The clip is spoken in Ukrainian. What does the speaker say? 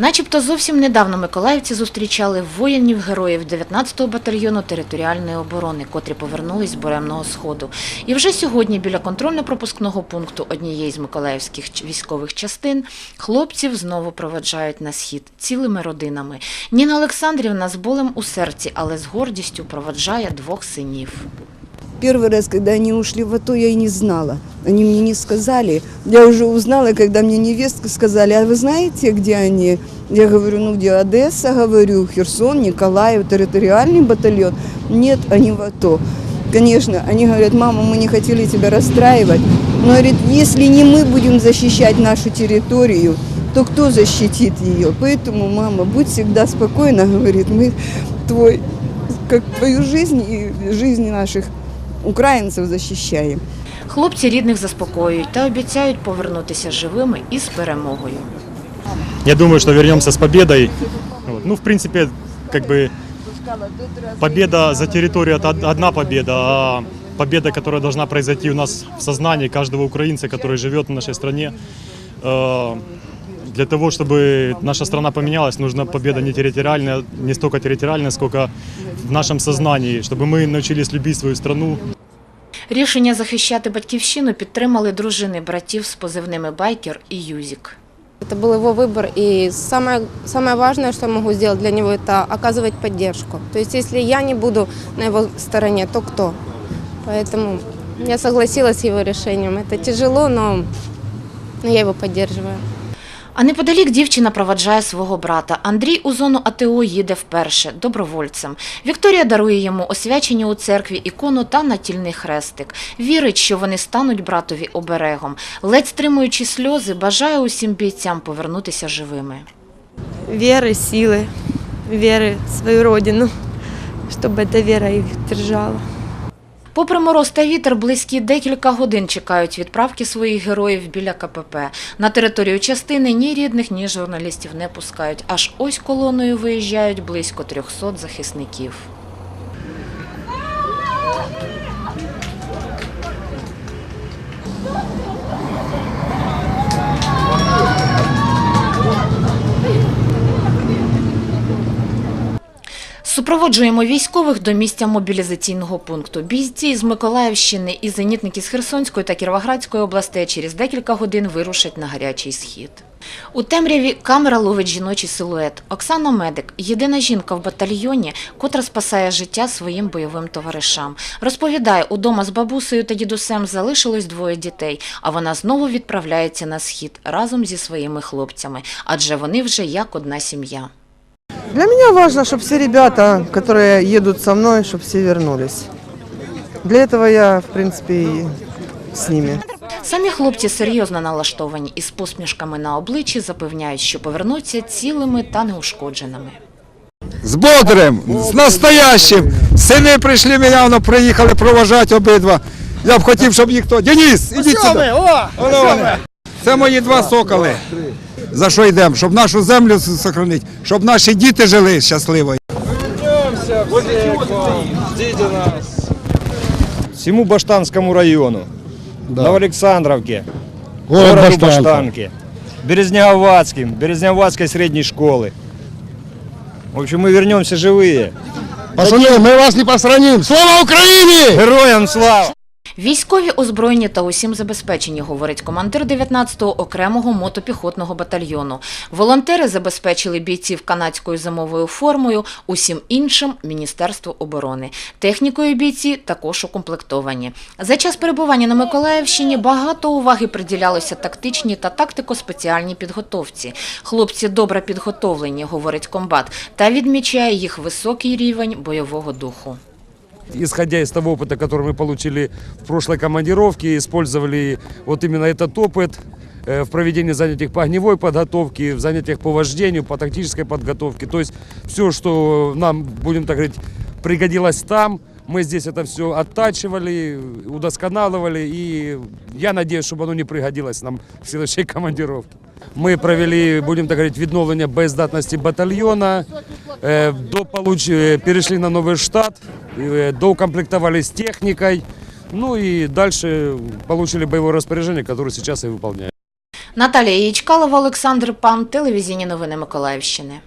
Начебто зовсім недавно миколаївці зустрічали воїнів-героїв 19-го батальйону територіальної оборони, котрі повернулись з Буремного Сходу. І вже сьогодні біля контрольно-пропускного пункту однієї з миколаївських військових частин хлопців знову проведжають на схід цілими родинами. Ніна Олександрівна з болем у серці, але з гордістю проведжає двох синів. Первый раз, когда они ушли в АТО, я и не знала. Они мне не сказали. Я уже узнала, когда мне невестка сказали, а вы знаете, где они? Я говорю, ну где Одесса, говорю, Херсон, Николаев, территориальный батальон. Нет, они в АТО. Конечно, они говорят, мама, мы не хотели тебя расстраивать. Но, говорит, если не мы будем защищать нашу территорию, то кто защитит ее? Поэтому, мама, будь всегда спокойна, говорит, мы твой, как твою жизнь и жизни наших українців захищаємо. Хлопці рідних заспокоюють та обіцяють повернутися живими і з перемогою. Я думаю, что вернемся с победой. Вот. Ну, в принципе, как бы победа за территорию это од- одна победа, а победа, которая должна произойти у нас в сознании каждого украинца, который живет в нашей стране. Э, Для того, чтобы наша страна поменялась, нужна победа не территориальная, не столько территориальная, сколько в нашем сознании, чтобы мы научились любить свою страну, Рішення захищати батьківщину підтримали дружини братів з позивними Байкер і Юзік. Это был его выбор, и самое, самое важное, что я могу сделать для него, это оказывать поддержку. То есть, если я не буду на его стороне, то кто? Поэтому я согласилась с его решением. Это тяжело, но но я его поддерживаю. А неподалік дівчина проваджає свого брата. Андрій у зону АТО їде вперше, добровольцем. Вікторія дарує йому освячення у церкві, ікону та натільний хрестик. Вірить, що вони стануть братові оберегом. Ледь стримуючи сльози, бажає усім бійцям повернутися живими. веры, силы, веры в свою родину, чтобы эта вера их держала. Попри мороз та вітер, близькі декілька годин чекають відправки своїх героїв біля КПП. На територію частини ні рідних, ні журналістів не пускають. Аж ось колоною виїжджають близько 300 захисників. Супроводжуємо військових до місця мобілізаційного пункту. Бійці з Миколаївщини і зенітники з Херсонської та Кіровоградської областей через декілька годин вирушать на гарячий схід. У темряві камера ловить жіночий силует. Оксана Медик – єдина жінка в батальйоні, котра спасає життя своїм бойовим товаришам. Розповідає, удома з бабусею та дідусем залишилось двоє дітей, а вона знову відправляється на схід разом зі своїми хлопцями, адже вони вже як одна сім'я. Для меня важно, чтобы все ребята, которые едут со мной, чтобы все вернулись. Для этого я, в принципе, и с ними. Самі хлопці серйозно налаштовані і з посмішками на обличчі запевняють, що повернуться цілими та неушкодженими. З бодрим, з настоящим. Сини прийшли мене, воно приїхали проважати обидва. Я б хотів, щоб їх то. Деніс, ідіть сюди. Воно вони. Це мої два соколи. За що йдемо? Щоб нашу землю сохранити, щоб наші діти жили щасливо. всему Баштанскому району, Новоалександровке, городу Баштанке, Березнеговатским, Березнеговатской средней школы. В общем, мы вернемся живые. Пацани, ми вас не посраним. Слава Україні! Героям слава! Військові озброєні та усім забезпечені, говорить командир 19-го окремого мотопіхотного батальйону. Волонтери забезпечили бійців канадською зимовою формою, усім іншим – Міністерство оборони. Технікою бійці також укомплектовані. За час перебування на Миколаївщині багато уваги приділялося тактичній та тактико-спеціальній підготовці. Хлопці добре підготовлені, говорить комбат, та відмічає їх високий рівень бойового духу. исходя из того опыта, который мы получили в прошлой командировке, использовали вот именно этот опыт э, в проведении занятий по огневой подготовке, в занятиях по вождению, по тактической подготовке. То есть все, что нам, будем так говорить, пригодилось там, мы здесь это все оттачивали, удосконаливали, и я надеюсь, чтобы оно не пригодилось нам в следующей командировке. Мы провели, будем так говорить, відновлення боєздатності батальйона, э, до получ... э, перешли на новый штат, э, Доукомплектовались техникой, ну и дальше получили боевое распоряжение, которое сейчас и выполняют. Наталія Ячкалова, Олександр Пан, телевізійні новини Миколаївщини.